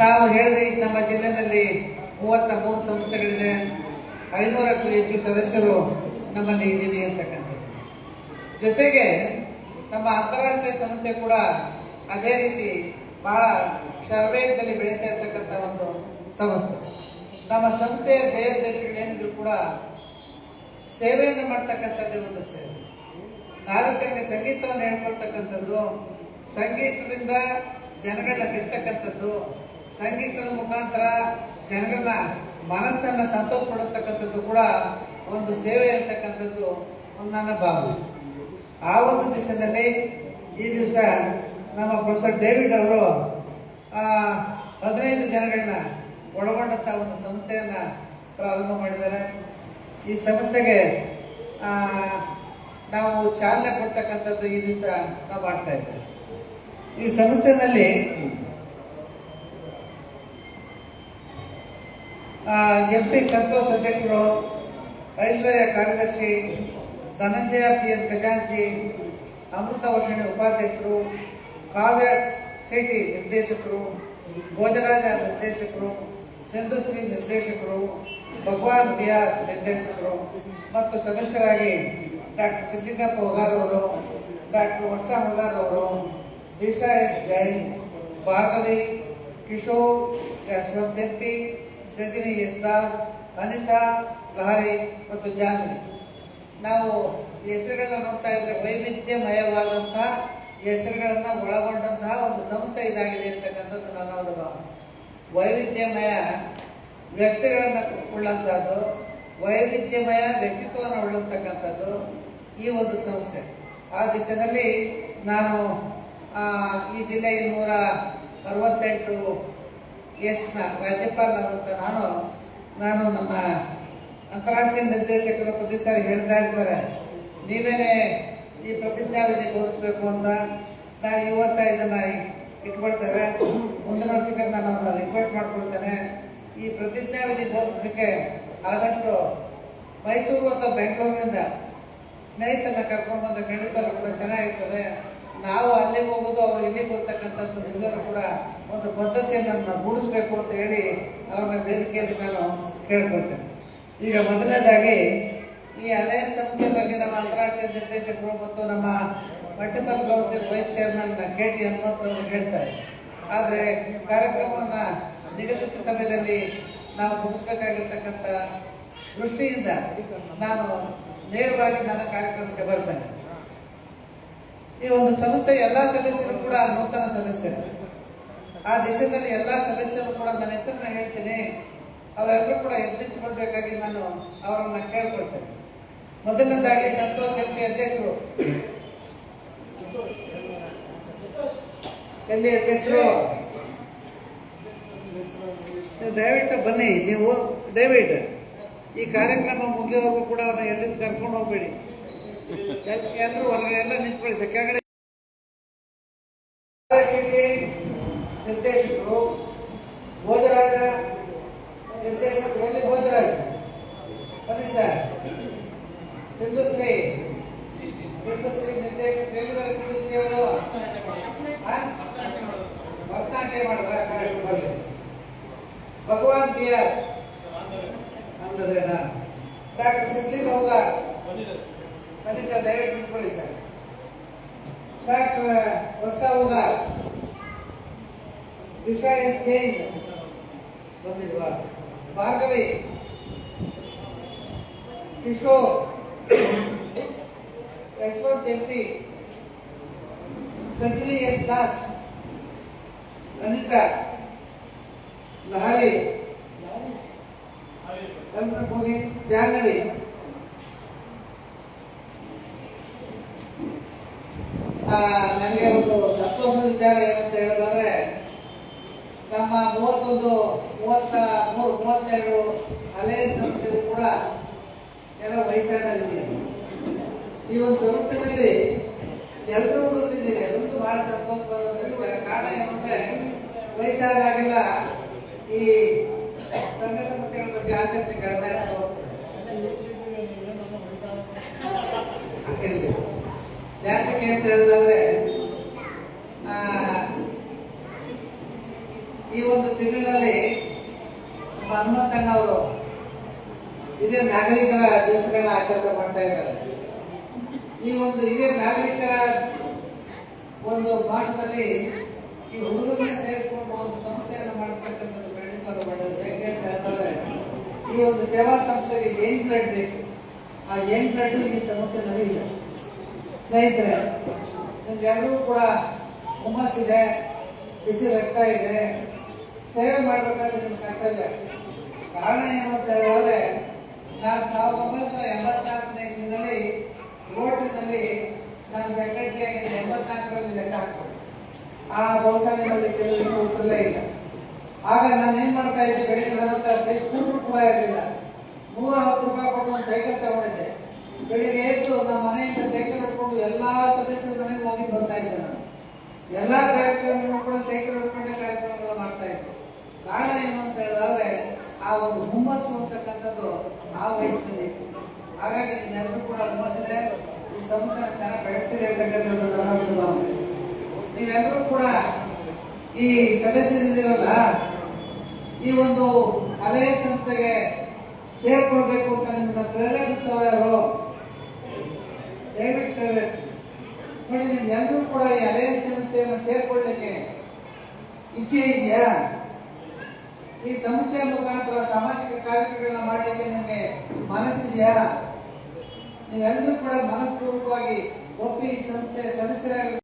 ನಾವು ಹೇಳಿದೆ ನಮ್ಮ ಜಿಲ್ಲೆಯಲ್ಲಿ ಮೂವತ್ತ ಮೂರು ಸಂಸ್ಥೆಗಳಿದೆ. ಐನೂರಕ್ಕೂ ಹೆಚ್ಚು ಸದಸ್ಯರು ನಮ್ಮಲ್ಲಿ ಇದ್ದೀವಿ ಅಂತಕ್ಕಂಥದ್ದು. ಜೊತೆಗೆ ನಮ್ಮ ಅಂತಾರಾಷ್ಟ್ರೀಯ ಸಂಸ್ಥೆ ಕೂಡ ಅದೇ ರೀತಿ ಬಹಳ ಶರ್ವೇಗದಲ್ಲಿ ಬೆಳೀತಾ ಇರ್ತಕ್ಕಂಥ ಒಂದು ಸಂಸ್ಥೆ. ನಮ್ಮ ಸಂಸ್ಥೆಯ ಧ್ಯೇಯೋದ್ದೇಶಗಳೇನಿದ್ರು ಕೂಡ ಸೇವೆಯನ್ನು ಮಾಡ್ತಕ್ಕಂಥದ್ದೇ ಒಂದು ಸೇವೆ. ನಾಲ್ಕನೇ ಸಂಗೀತವನ್ನು ಹೇಳ್ಕೊಳ್ತಕ್ಕಂಥದ್ದು, ಸಂಗೀತದಿಂದ ಜನಗಳನ್ನ ಗೆಲ್ತಕ್ಕಂಥದ್ದು ಸಂಗೀತದ ಮುಖಾಂತರ ಜನರನ್ನ ಮನಸ್ಸನ್ನ ಸಂತೋಷ ಪಡತಕ್ಕಂಥದ್ದು ಕೂಡ ಒಂದು ಸೇವೆ ಇರ್ತಕ್ಕಂಥದ್ದು ಒಂದು ನನ್ನ ಭಾವನೆ. ಆ ಒಂದು ದಿವಸದಲ್ಲಿ ಈ ದಿವಸ ನಮ್ಮ ಪ್ರೊಫೆಸರ್ ಡೇವಿಡ್ ಅವರು ಹದಿನೈದು ಜನಗಳನ್ನ ಒಳಗೊಂಡಂತ ಒಂದು ಸಂಸ್ಥೆಯನ್ನ ಪ್ರಾರಂಭ ಮಾಡಿದ್ದಾರೆ. ಈ ಸಂಸ್ಥೆಗೆ ನಾವು ಚಾಲನೆ ಕೊಡ್ತಕ್ಕಂಥದ್ದು ಈ ದಿವಸ ನಾವು ಮಾಡ್ತಾ ಇದ್ದೇವೆ. ಈ ಸಂಸ್ಥೆನಲ್ಲಿ ಎಂ ಪಿ ಸಂತೋಷ್ ಅಧ್ಯಕ್ಷರು ಐಶ್ವರ್ಯ ಕಾರ್ಯದರ್ಶಿ ಧನಂಜಯ ಪಿ ಎಸ್ ಖಜಾಂಚಿ ಅಮೃತ ವರ್ಷಿಣಿ ಉಪಾಧ್ಯಕ್ಷರು ಕಾವ್ಯ ಸಿಟಿ ನಿರ್ದೇಶಕರು ಭೋಜರಾಜ ನಿರ್ದೇಶಕರು ಸಿಂಧುಶ್ರೀ ನಿರ್ದೇಶಕರು ಭಗವಾನ್ ಬಿಆರ್ ನಿರ್ದೇಶಕರು ಮತ್ತು ಸದಸ್ಯರಾಗಿ ಡಾಕ್ಟರ್ ಸಿದ್ದಿಕಪ್ಪ ಹೊಗಾರವರು ಡಾಕ್ಟರ್ ವರ್ಷ ಹೊಗಾರವರು Disha S Jain Bhargavi Kishore Yashwant MP Shashini S Das Anita, Lahari ಮತ್ತು ಜಾನ್ವಿ. ನಾವು ಹೆಸರುಗಳನ್ನ ನೋಡ್ತಾ ಇದ್ರೆ ವೈವಿಧ್ಯಮಯವಾದಂತಹ ಹೆಸರುಗಳನ್ನ ಒಳಗೊಂಡಂತಹ ಒಂದು ಸಂಸ್ಥೆ ಇದಾಗಿದೆ ಅಂತಕ್ಕಂಥದ್ದು ನನ್ನ ಒಂದು ಭಾವನೆ. ವೈವಿಧ್ಯಮಯ ವ್ಯಕ್ತಿಗಳನ್ನ ಉಳ್ಳಂತಹದ್ದು ವೈವಿಧ್ಯಮಯ ವ್ಯಕ್ತಿತ್ವವನ್ನು ಉಳ್ಳಂತಕ್ಕಂಥದ್ದು ಈ ಒಂದು ಸಂಸ್ಥೆ. ಆ ದಿಶೆಯಲ್ಲಿ ನಾನು ಈ ಜಿಲ್ಲೆಯ ನೂರ ಅರವತ್ತೆಂಟು ಎಸ್ನ ರಾಜ್ಯಪಾಲರಂತ ನಾನು ನಾನು ನಮ್ಮ ಅಂತಾರಾಷ್ಟ್ರೀಯ ನಿರ್ದೇಶಕರು ಪ್ರತಿ ಸಾರಿ ಹೇಳ್ತಾ ಇರ್ತಾರೆ ನೀವೇನೆ ಈ ಪ್ರತಿಜ್ಞಾವಿಧಿ ತೋರಿಸ್ಬೇಕು ಅಂತ ನಾವು ಈ ವರ್ಷ ಇದನ್ನ ಇಟ್ಕೊಳ್ತೇವೆ ಮುಂದಿನ ವರ್ಷಕ್ಕೆ ನಾನು ಅದನ್ನು ರಿಕ್ವೆಸ್ಟ್ ಮಾಡ್ಕೊಳ್ತೇನೆ. ಈ ಪ್ರತಿಜ್ಞಾವಿಧಿ ಬೋಧಿಸಲಿಕ್ಕೆ ಆದಷ್ಟು ಮೈಸೂರು ಅಥವಾ ಬೆಂಗಳೂರಿನಿಂದ ಸ್ನೇಹಿತರನ್ನ ಕರ್ಕೊಂಡು ಬಂದ್ರೆ ಖಂಡಿತ ಕೂಡ ಚೆನ್ನಾಗಿರ್ತದೆ. ನಾವು ಅಲ್ಲಿಗೆ ಹೋಗೋದು, ಅವ್ರು ಇಲ್ಲಿಗೆ ಹೋಗ್ತಕ್ಕಂಥದ್ದು ಎಲ್ಲರೂ ಕೂಡ ಒಂದು ಪದ್ಧತಿಯನ್ನು ಮೂಡಿಸ್ಬೇಕು ಅಂತ ಹೇಳಿ ಅವ್ರನ್ನ ವೇದಿಕೆಯಲ್ಲಿ ನಾನು ಕೇಳ್ಕೊಳ್ತೇನೆ. ಈಗ ಮೊದಲನೇದಾಗಿ, ಈ ಅದೇ ಸಂಸ್ಥೆ ಬಗ್ಗೆ ನಮ್ಮ ಅಂತಾರಾಷ್ಟ್ರೀಯ ನಿರ್ದೇಶಕರು ಮತ್ತು ನಮ್ಮ multiple council vice chairman K T ಹನುಮಂತರವರು ಹೇಳ್ತಾರೆ. ಆದರೆ ಕಾರ್ಯಕ್ರಮವನ್ನು ನಿಗದಿತ ಸಮಯದಲ್ಲಿ ನಾವು ಮುಗಿಸ್ಬೇಕಾಗಿರ್ತಕ್ಕಂಥ ದೃಷ್ಟಿಯಿಂದ ನಾನು ನೇರವಾಗಿ ನನ್ನ ಕಾರ್ಯಕ್ರಮಕ್ಕೆ ಬರ್ತೇನೆ. ಈ ಒಂದು ಸಂಸ್ಥೆ ಎಲ್ಲಾ ಸದಸ್ಯರು ಕೂಡ ನೂತನ ಸದಸ್ಯರು. ಆ ದೇಶದಲ್ಲಿ ಎಲ್ಲಾ ಸದಸ್ಯರು ಕೂಡ ನನ್ನ ಹೆಸರನ್ನ ಹೇಳ್ತೀನಿ. ಅವರೆಲ್ಲರೂ ಕೂಡ ಎದ್ದಿಟ್ಟುಕೊಳ್ಬೇಕಾಗಿ ನಾನು ಅವರನ್ನ ಕೇಳ್ಕೊಳ್ತೇನೆ. ಮೊದಲನೇದಾಗಿ ಸಂತೋಷ್ ಎಂ ಪಿ ಅಧ್ಯಕ್ಷರು. ಎಲ್ಲಿ ಅಧ್ಯಕ್ಷರು? ದಯವಿಟ್ಟು ಬನ್ನಿ, ನೀವು ಡೇವಿಡ್ ಈ ಕಾರ್ಯಕ್ರಮ ಮುಗಿಯೋವರೆಗೂ ಕೂಡ ಅವ್ರನ್ನ ಎಲ್ಲಿಂದ ಕರ್ಕೊಂಡು ಹೋಗ್ಬೇಡಿ. ಎಲ್- ಎಲ್ರು ಹೊರಗಡೆ ಎಲ್ಲ ನಿಂತ್ಕೊಳ್ಳಿ ಕೆಳಗಡೆ ನಿರ್ದೇಶಕರು, ಭೋಜರಾಜ ನಿರ್ದೇಶಕರು, ಎಲ್ಲಿ ಭೋಜರಾಜ? ಬನ್ನಿ ಸರ್. ಸಿಂಧುಶ್ರೀ. ಸಿಂಧುಶ್ರೀ ನಿರ್ದೇಶಕರು, ಎಲ್ಲಿದ್ದಾರೆ ಸಿಂಧುಶ್ರೀ ಅವರು? ಭರತನಾಟ್ಯ ಕಾರ್ಯಕ್ರಮದಲ್ಲಿ ಭಗವಾನ್ ಬಿ ಆರ್. ಅಂದ್ರೇನಾ? ಡಾಕ್ಟರ್ ಸಿದ್ಲಿಂಗ್ ಹೋಗ ಬನ್ನಿ ಸರ್ ದಯವಿಟ್ಟು ನಿಂತ್ಕೊಳ್ಳಿ ಸರ್ ಡಾಕ್ಟರ್ ವರ್ಷ ಹೋಗಾರ್ ದಿಶಾ ಎಸ್ ಜೈನ್ ಬಂದಿಲ್ವಾ Bhargavi Kishore Yashwant M P Sajini S Das Anita Lahari ಕಲ್ಪನೆ ಹೋಗಿ ಜಾಹ್ನವಿ ನನಗೆ ಒಂದು ಸಂತೋಷದ ವಿಚಾರ ಏನಂತ ಹೇಳೋದಾದ್ರೆ, ನಮ್ಮ ಮೂವತ್ತೊಂದು, ಮೂವತ್ತ ಮೂರು, ಮೂವತ್ತೆರಡು ಅಲೆ ಸಂಸ್ಥೆಯಲ್ಲಿ ಕೂಡ ಎಲ್ಲ ವಯಸ್ಸಾಗಿದ್ದೀವಿ ಈ ಒಂದು ಸಂಸ್ಥೆಯಲ್ಲಿ ಎಲ್ಲರೂ ಹುಡುಗಿದ್ದೀನಿ ಅದೊಂದು ಬಹಳ ಸಂತೋಷ ಬರುತ್ತೆ ಕಾರಣ ಏನಂದ್ರೆ ವಯಸ್ಸಾದಾಗೆಲ್ಲ ಈ ಸಂಘ ಸಂಸ್ಥೆಗಳ ಬಗ್ಗೆ ಆಸಕ್ತಿ ಕಡಿಮೆ ಆಗ್ತಾ ಹಂಗಿರ್ಲಿ. ಯಾತಕ್ಕೆ ಅಂತ ಹೇಳಿದ್ರೆ ಈ ಒಂದು ತಿಂಗಳಲ್ಲಿ ಹನುಮಂತಣ್ಣವರು ಹಿರಿಯ ನಾಗರಿಕರ ದಿವಸಗಳನ್ನ ಆಚರಣೆ ಮಾಡ್ತಾ ಇದ್ದಾರೆ. ಈ ಒಂದು ಹಿರಿಯ ನಾಗರಿಕರ ಒಂದು ಮಾಸದಲ್ಲಿ ಈ ಹುಡುಗರನ್ನ ಸೇರಿಸಿಕೊಂಡು ಒಂದು ಸಂಸ್ಥೆಯನ್ನು ಮಾಡ್ತಕ್ಕಂಥದ್ದು ಖಂಡಿತವಾಗ್ಲೂ ಮಾಡೋದು ಯಾಕೆ ಅಂತ ಈ ಒಂದು ಸೇವಾ ಸಂಸ್ಥೆಗೆ ಏನ್ ಬ್ಲಡ್ ಬೇಕು? ಆ ಏನ್ ಬ್ಲಡ್ ಈ ಸಂಸ್ಥೆನಲ್ಲಿ ಇದೆ ಸ್ನೇಹಿತರೆ ನಿಮ್ಗೆಲ್ಲರೂ ಕೂಡ ಹುಮ್ಮಸ್ಸಿದೆ, ಬಿಸಿ ರಕ್ತ ಇದೆ. ಸೇವೆ ಮಾಡಬೇಕಾದ್ರೆ ನಿಮ್ಮ ಕರ್ತವ್ಯ. ಕಾರಣ ಏನು ಅಂತ ಹೇಳಿದ್ರೆ, ನಾನು ಸಾವಿರದ ಒಂಬೈನೂರ ಎಂಬತ್ನಾಲ್ಕನೇ ಇಸ್ವಿನಲ್ಲಿ ರೋಟಿನಲ್ಲಿ ನಾನು ಸೆಕ್ರೆಟರಿ ಆಗಿದ್ದೆ ಎಂಬತ್ನಾಲ್ಕರಲ್ಲಿ ಲೆಕ್ಕ ಹಾಕ್ಕೊಂಡು ಆ ಬಹುಶಃ ನಿಮ್ಮಲ್ಲಿ ಇಲ್ಲ. ಆಗ ನಾನು ಏನು ಮಾಡ್ತಾ ಇದ್ದೆ, ಬೆಳಿಗ್ಗೆ ನನ್ನ ಸ್ಕೂಟರ್ ಕೂಡ ಇರಲಿಲ್ಲ. ನೂರ ಹತ್ತು ರೂಪಾಯಿ ಕೊಟ್ಟು ಒಂದು ಸೈಕಲ್ ತಗೊಂಡಿದ್ದೆ. ಬೆಳಿಗ್ಗೆ ಎದ್ದು ನಮ್ಮ ಮನೆಯಿಂದ ಸೈಕಲ್ ಹಿಡ್ಕೊಂಡು ಎಲ್ಲಾ ಸದಸ್ಯರ ಮನೆಗೆ ಹೋಗಿ ಬರ್ತಾ ಇದ್ದ ನಾನು. ಎಲ್ಲ ಕಾರ್ಯಕ್ರಮಗಳು ಕೂಡ ಉತ್ಪನ್ನ ಕಾರ್ಯಕ್ರಮಗಳು ಮಾಡ್ತಾ ಇದ್ರು. ಕಾರಣ ಏನು ಅಂತ ಹೇಳಿದ್ರೆ, ಆ ಒಂದು ಹುಮ್ಮಸ್ಸು ಅಂತಕ್ಕಂಥದ್ದು ಆ ವಯಸ್ಸಿನಲ್ಲಿ. ಹಾಗಾಗಿ ನಿಮ್ಮೆಲ್ಲರೂ ಕೂಡ ಹುಮ್ಮಸ್ಸಿದೆ ಈ ಸಂಸ್ಥೆ ಚೆನ್ನಾಗಿ ಬೆಳೆಸ್ತಿದೆ ಅಂತಕ್ಕಂಥದ್ದು ನೀವೆಲ್ಲರೂ ಕೂಡ ಈ ಸದಸ್ಯರಿದ್ದೀರಲ್ಲ, ಈ ಒಂದು ಹಳೆಯ ಸಂಸ್ಥೆಗೆ ಸೇರ್ಕೊಳ್ಬೇಕು ಅಂತ ನಿಮ್ಮನ್ನ ಪ್ರೇರೇಪಿಸ್ತವ ಯಾರು? ದಯವಿಟ್ಟು ನೋಡಿ ನಿಮ್ಗೆ ಎಲ್ಲರೂ ಕೂಡ ಈ ಹಳೆಯ ಸಂಸ್ಥೆಯನ್ನು ಸೇರ್ಕೊಳ್ಳಿಕ್ಕೆ ಇಚ್ಛೆ ಇದೆಯಾ? ಈ ಸಂಸ್ಥೆಯ ಮುಖಾಂತರ ಸಾಮಾಜಿಕ ಕಾರ್ಯಕ್ರಮಗಳನ್ನ ಮಾಡಲಿಕ್ಕೆ ನಿಮಗೆ ಮನಸ್ಸಿದೆಯಾ ನೀವೆಲ್ಲರೂ ಕೂಡ ಮನಸ್ಪೂರ್ವಕವಾಗಿ ಒಪ್ಪಿ ಈ ಸಂಸ್ಥೆ ಸದಸ್ಯರಾಗಿ